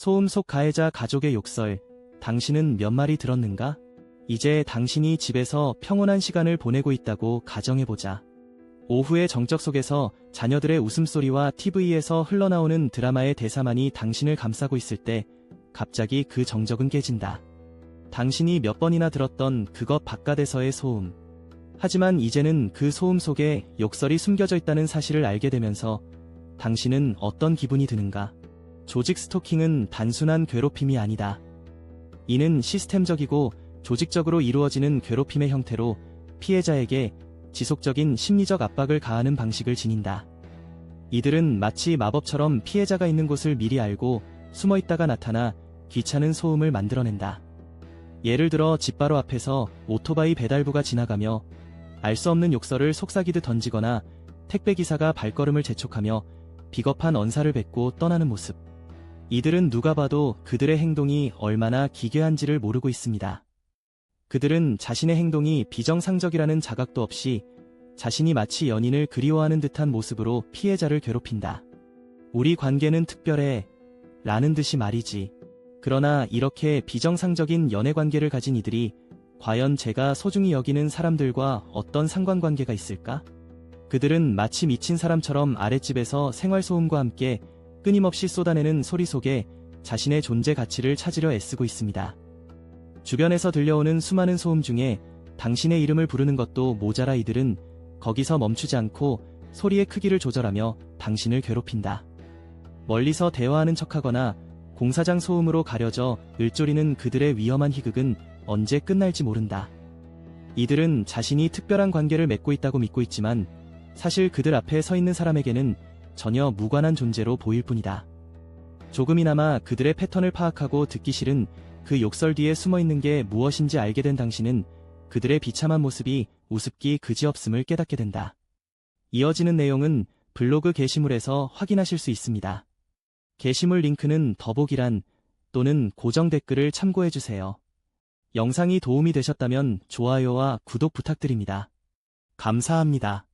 소음 속 가해자 가족의 욕설, 당신은 몇 마리 들었는가? 이제 당신이 집에서 평온한 시간을 보내고 있다고 가정해보자. 오후의 정적 속에서 자녀들의 웃음소리와 TV에서 흘러나오는 드라마의 대사만이 당신을 감싸고 있을 때 갑자기 그 정적은 깨진다. 당신이 몇 번이나 들었던 그것 바깥에서의 소음. 하지만 이제는 그 소음 속에 욕설이 숨겨져 있다는 사실을 알게 되면서 당신은 어떤 기분이 드는가? 조직 스토킹은 단순한 괴롭힘이 아니다. 이는 시스템적이고 조직적으로 이루어지는 괴롭힘의 형태로 피해자에게 지속적인 심리적 압박을 가하는 방식을 지닌다. 이들은 마치 마법처럼 피해자가 있는 곳을 미리 알고 숨어 있다가 나타나 귀찮은 소음을 만들어낸다. 예를 들어 집 바로 앞에서 오토바이 배달부가 지나가며 알 수 없는 욕설을 속삭이듯 던지거나 택배기사가 발걸음을 재촉하며 비겁한 언사를 뱉고 떠나는 모습. 이들은 누가 봐도 그들의 행동이 얼마나 기괴한지를 모르고 있습니다. 그들은 자신의 행동이 비정상적이라는 자각도 없이 자신이 마치 연인을 그리워하는 듯한 모습으로 피해자를 괴롭힌다. 우리 관계는 특별해. 라는 듯이 말이지. 그러나 이렇게 비정상적인 연애 관계를 가진 이들이 과연 제가 소중히 여기는 사람들과 어떤 상관관계가 있을까? 그들은 마치 미친 사람처럼 아랫집에서 생활소음과 함께 끊임없이 쏟아내는 소리 속에 자신의 존재 가치를 찾으려 애쓰고 있습니다. 주변에서 들려오는 수많은 소음 중에 당신의 이름을 부르는 것도 모자라 이들은 거기서 멈추지 않고 소리의 크기를 조절하며 당신을 괴롭힌다. 멀리서 대화하는 척하거나 공사장 소음으로 가려져 을조리는 그들의 위험한 희극은 언제 끝날지 모른다. 이들은 자신이 특별한 관계를 맺고 있다고 믿고 있지만 사실 그들 앞에 서 있는 사람에게는 전혀 무관한 존재로 보일 뿐이다. 조금이나마 그들의 패턴을 파악하고 듣기 싫은 그 욕설 뒤에 숨어 있는 게 무엇인지 알게 된 당신은 그들의 비참한 모습이 우습기 그지없음을 깨닫게 된다. 이어지는 내용은 블로그 게시물에서 확인하실 수 있습니다. 게시물 링크는 더보기란 또는 고정 댓글을 참고해주세요. 영상이 도움이 되셨다면 좋아요와 구독 부탁드립니다. 감사합니다.